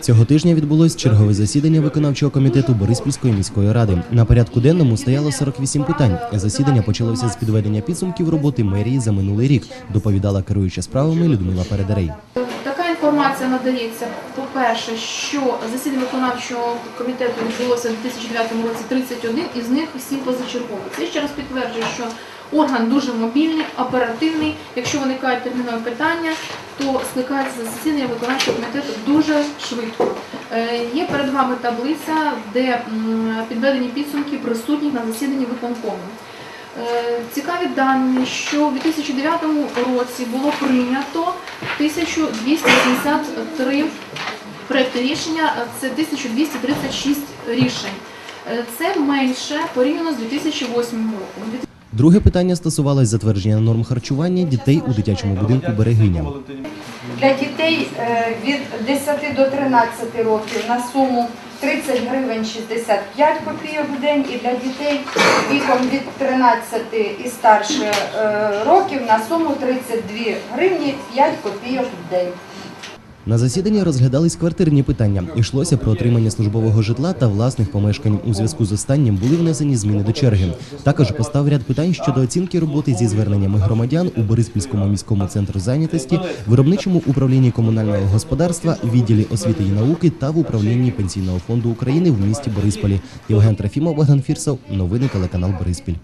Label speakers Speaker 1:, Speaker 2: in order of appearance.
Speaker 1: Цього тижня відбулось чергове засідання виконавчого комітету Бориспільської міської ради. На порядку денному стояло 48 питань. Засідання почалося з підведення підсумків роботи мерії за минулий рік. Доповідала керуюча справами Людмила Передарей.
Speaker 2: Така інформація надається. По-перше, що засідання виконавчого комітету відбулося у 2009 році 31, із них 7 позачергових. Це ще раз підтверджує, що орган дуже мобільний, оперативний. Якщо виникають термінові питання, то скликається засідання виконавчого комітету дуже швидко. Е, Є перед вами таблиця, де підведені підсумки присутніх на засіданні виконкому. Е, Цікаві дані, що в 2009 році було прийнято 1283 проекти рішення, це 1236 рішень. Е, Це менше порівняно з 2008 роком.
Speaker 1: Друге питання стосувалось затвердження норм харчування дітей у дитячому будинку Берегиня.
Speaker 3: Для дітей е, від 10 до 13 років на суму 30 гривень 65 копійок в день і для дітей віком від 13 і старше е, років на суму 32 гривні 5 копійок в день.
Speaker 1: На засіданні розглядались квартирні питання. Йшлося про отримання службового житла та власних помешкань. У зв'язку з останнім були внесені зміни до черги. Також постав ряд питань щодо оцінки роботи зі зверненнями громадян у Бориспільському міському центру зайнятості, виробничому управлінні комунального господарства, відділі освіти і науки та в управлінні пенсійного фонду України в місті Борисполі. Євген Трофімов, Богдан Фірсов. Новини телеканал Бориспіль.